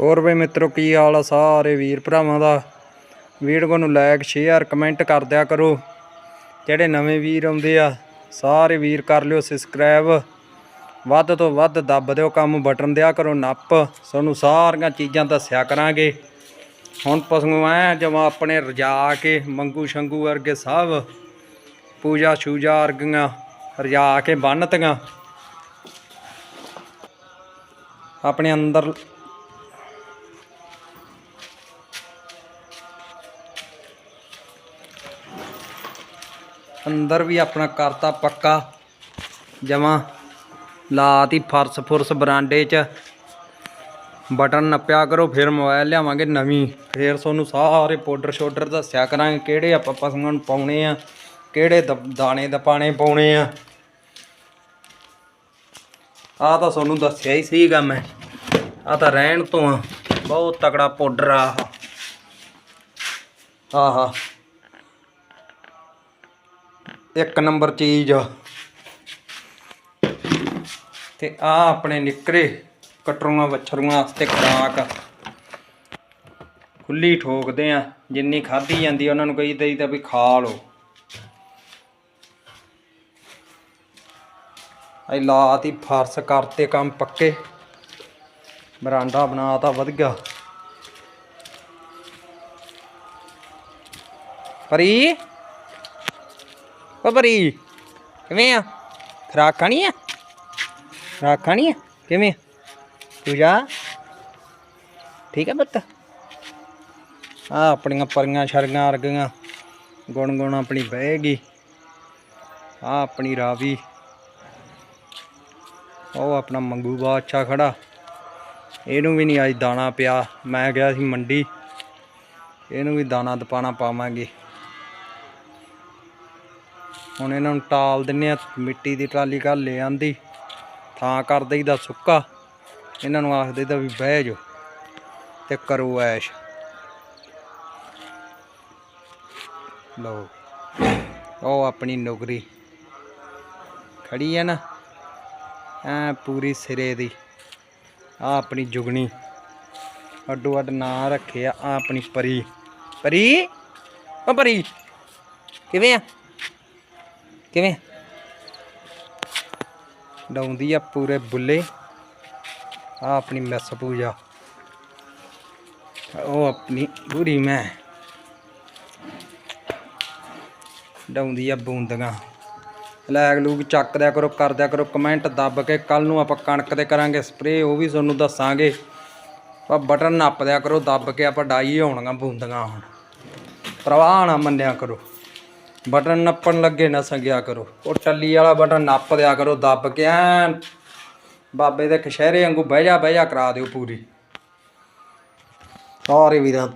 ਹੋਰ ਵੀ ਮਿੱਤਰੋ, ਕੀ ਹਾਲ ਆ ਸਾਰੇ ਵੀਰ ਭਰਾਵਾਂ ਦਾ? ਵੀਡੀਓ ਨੂੰ ਲਾਈਕ ਸ਼ੇਅਰ ਕਮੈਂਟ ਕਰ ਦਿਆ ਕਰੋ। ਜਿਹੜੇ ਨਵੇਂ ਵੀਰ ਆਉਂਦੇ ਆ, ਸਾਰੇ ਵੀਰ ਕਰ ਲਿਓ ਸਬਸਕ੍ਰਾਈਬ ਵੱਧ ਤੋਂ ਵੱਧ ਦੱਬ ਦਿਓ ਕੰਮ ਬਟਨ ਦਿਆ ਕਰੋ ਨੱਪ। ਤੁਹਾਨੂੰ ਸਾਰੀਆਂ ਚੀਜ਼ਾਂ ਦੱਸਿਆ ਕਰਾਂਗੇ। ਹੁਣ ਪਸ਼ੂ ਐ ਜਮਾ ਆਪਣੇ ਰਜਾ ਕੇ, ਮੰਗੂ ਸ਼ੰਗੂ ਵਰਗੇ ਸਭ ਪੂਜਾ ਸ਼ੂਜਾ ਵਰਗੀਆਂ ਰਜਾ ਕੇ ਬੰਨਤੀਆਂ। ਆਪਣੇ ਅੰਦਰ ਅੰਦਰ ਵੀ ਆਪਣਾ ਕਰਤਾ ਪੱਕਾ। ਜਮਾ ਲਾਤੀ ਫਰਸ ਫੁਰਸ ਬਰਾਂਡੇ 'ਚ। ਬਟਨ ਨੱਪਿਆ ਕਰੋ, ਫਿਰ ਮੋਬਾਈਲ ਲਿਆਵਾਂਗੇ ਨਵੀਂ। ਫਿਰ ਤੁਹਾਨੂੰ ਸਾਰੇ ਪਾਊਡਰ ਸ਼ੋਡਰ ਦੱਸਿਆ ਕਰਾਂਗੇ ਕਿਹੜੇ ਆਪਾਂ ਪਸ਼ੂਆਂ ਨੂੰ ਪਾਉਣੇ ਆ, ਕਿਹੜੇ ਦ- ਦਾਣੇ ਦਪਾਣੇ ਪਾਉਣੇ ਆ। ਆ ਤਾਂ ਤੁਹਾਨੂੰ ਦੱਸਿਆ ਹੀ ਸੀਗਾ ਮੈਂ। ਆ ਤਾਂ ਰਹਿਣ ਤੋਂ ਆ। ਬਹੁਤ ਤਕੜਾ ਪਾਊਡਰ ਆ ਆਹ। ਆਹਾ। ਇੱਕ ਨੰਬਰ ਚੀਜ਼। ਤੇ ਆ ਆਪਣੇ ਨਿਕਰੇ ਕਟਰੂਆਂ, ਵੱਛਰੂਆਂ ਵਾਸਤੇ ਖੁਰਾਕ। ਖੁੱਲੀ ਠੋਕਦੇ ਆ, ਜਿੰਨੀ ਖਾਧੀ ਜਾਂਦੀ ਉਹਨਾਂ ਨੂੰ ਕਹੀ ਦਈਦਾ ਵੀ ਖਾ ਲਓ। ਇਹ ਲਾਤੀ ਫਰਸ ਕਰਤੇ ਕੰਮ ਪੱਕੇ। ਬਰਾਂਡਾ ਬਣਾਤਾ ਵਧੀਆ ਪਰੀ ਓ ਪਰੀ ਕਿਵੇਂ ਆ? ਖਰਾਕ ਖਾਣੀ ਆ? ਖਰਾਕ ਖਾਣੀ ਆ? ਕਿਵੇਂ ਪੂਜਾ? ਠੀਕ ਹੈ ਬੱਤ ਆ ਆਪਣੀਆਂ ਪਰੀਆਂ ਸ਼ਰਗਾਂ ਅਰਗੀਆਂ ਗੁਣ ਗੁਣ ਆਪਣੀ ਬਹਿਗੀ ਆ ਆਪਣੀ ਰਾਵੀ। ਉਹ ਆਪਣਾ ਮੰਗੂ ਬਾਦਸ਼ਾਹ ਖੜਾ। ਇਹਨੂੰ ਵੀ ਨਹੀਂ ਅੱਜ ਦਾਣਾ ਪਿਆ। ਮੈਂ ਗਿਆ ਸੀ ਮੰਡੀ। ਇਹਨੂੰ ਵੀ ਦਾਣਾ ਦਪਾਣਾ ਪਾਵਾਂਗੇ। ਹੁਣ ਇਹਨਾਂ ਨੂੰ ਟਾਲ ਦਿੰਨੇ ਆ, ਮਿੱਟੀ ਦੀ ਟਰਾਲੀ ਘਰ ਲੈ ਆਂਦੀ। ਥਾਂ ਕਰ ਦਈਦਾ ਸੁੱਕਾ। ਇਹਨਾਂ ਨੂੰ ਆਖ ਦਈਦਾ ਵੀ ਬਹਿ ਜਾਓ ਤੇ ਕਰੋ ਐਸ਼। ਲਓ, ਉਹ ਆਪਣੀ ਨੌਕਰੀ। ਖੜੀ ਹੈ ਨਾ, ਐ ਪੂਰੀ ਸਿਰੇ ਦੀ। ਆ ਆਪਣੀ ਜੁਗਣੀ। ਅੱਡੋ ਅੱਡ ਨਾਂ ਰੱਖਿਆ ਆ ਆਪਣੀ ਪਰੀ। ਪਰੀ? ਓ ਪਰੀ, ਕਿਵੇਂ ਆ? ਕਿਵੇਂ? ਡਾਉਂਦੀ ਆ ਪੂਰੇ ਬੁੱਲੇ। ਆ ਆਪਣੀ ਮੈਸ ਪੂਜਾ। ਉਹ ਆਪਣੀ ਬੁਰੀ ਮੈਂ। ਡਾਉਂਦੀ ਆ ਬੂੰਦੀਆਂ। ਲੈਗ ਲੂਗ ਚੱਕ ਦਿਆ ਕਰੋ ਕਰਦਿਆ ਕਰੋ, ਕਮੈਂਟ ਦੱਬ ਕੇ ਕੱਲ ਨੂੰ ਆਪਾਂ ਕਣਕ 'ਤੇ ਕਰਾਂਗੇ ਸਪਰੇ ਉਹ ਵੀ ਤੁਹਾਨੂੰ ਦੱਸਾਂਗੇ। ਆ ਬਟਨ ਨੱਪ ਦਿਆ ਕਰੋ, ਦੱਬ ਕੇ ਆਪਾਂ ਡਾਈ ਹੋਣੀਆਂ ਬੂੰਦੀਆਂ ਹੁਣ। ਪ੍ਰਵਾਹ ਨਾ ਮੰਨਿਆ ਕਰੋ। ਬਟਨ ਨੱਪਣ ਲੱਗੇ ਨਾ ਸੰਗਿਆ ਕਰੋ। ਉਹ ਟੱਲੀ ਵਾਲਾ ਬਟਨ ਨੱਪ ਦਿਆ ਕਰੋ, ਦੱਬ ਕੇ ਐਨ। ਬਾਬੇ ਦੇ ਕਸ਼ਹਿਰੇ ਵਾਂਗੂ ਬਹਿ ਜਾ ਬਹਿ ਜਾ ਕਰਾ ਦਿਓ ਪੂਰੀ। ਸਾਰੇ ਵੀਰਾਂ ਨੂੰ